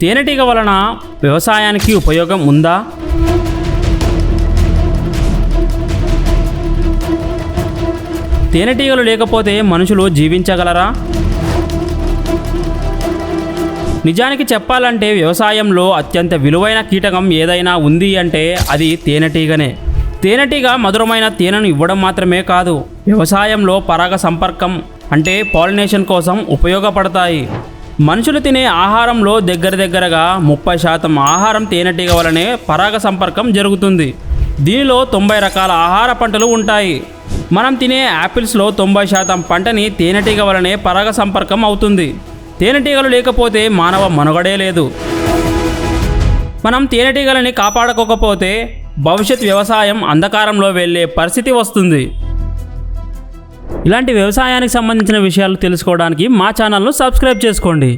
తేనెటీగ వలన వ్యవసాయానికి ఉపయోగం ఉందా? తేనెటీగలు లేకపోతే మనుషులు జీవించగలరా? నిజానికి చెప్పాలంటే వ్యవసాయంలో అత్యంత విలువైన కీటకం ఏదైనా ఉంది అంటే అది తేనెటీగనే. తేనెటీగ మధురమైన తేనెను ఇవ్వడం మాత్రమే కాదు వ్యవసాయంలో పరాగ సంపర్కం అంటే పాలినేషన్ కోసం ఉపయోగపడతాయి. మనుషులు తినే ఆహారంలో దగ్గర దగ్గరగా ముప్పై శాతం ఆహారం తేనెటీగ వలనే పరాగ సంపర్కం జరుగుతుంది. దీనిలో తొంభై రకాల ఆహార పంటలు ఉంటాయి. మనం తినే యాపిల్స్లో తొంభై శాతం పంటని తేనెటీగ వలనే పరాగ సంపర్కం అవుతుంది. తేనెటీగలు లేకపోతే మానవ మనుగడే లేదు. మనం తేనెటీగలని కాపాడుకోకపోతే భవిష్యత్ వ్యవసాయం అంధకారంలో వెళ్ళే పరిస్థితి వస్తుంది. ఇలాంటి వ్యవసాయానికి సంబంధించిన విషయాలు తెలుసుకోవడానికి మా ఛానల్ను సబ్స్క్రైబ్ చేసుకోండి.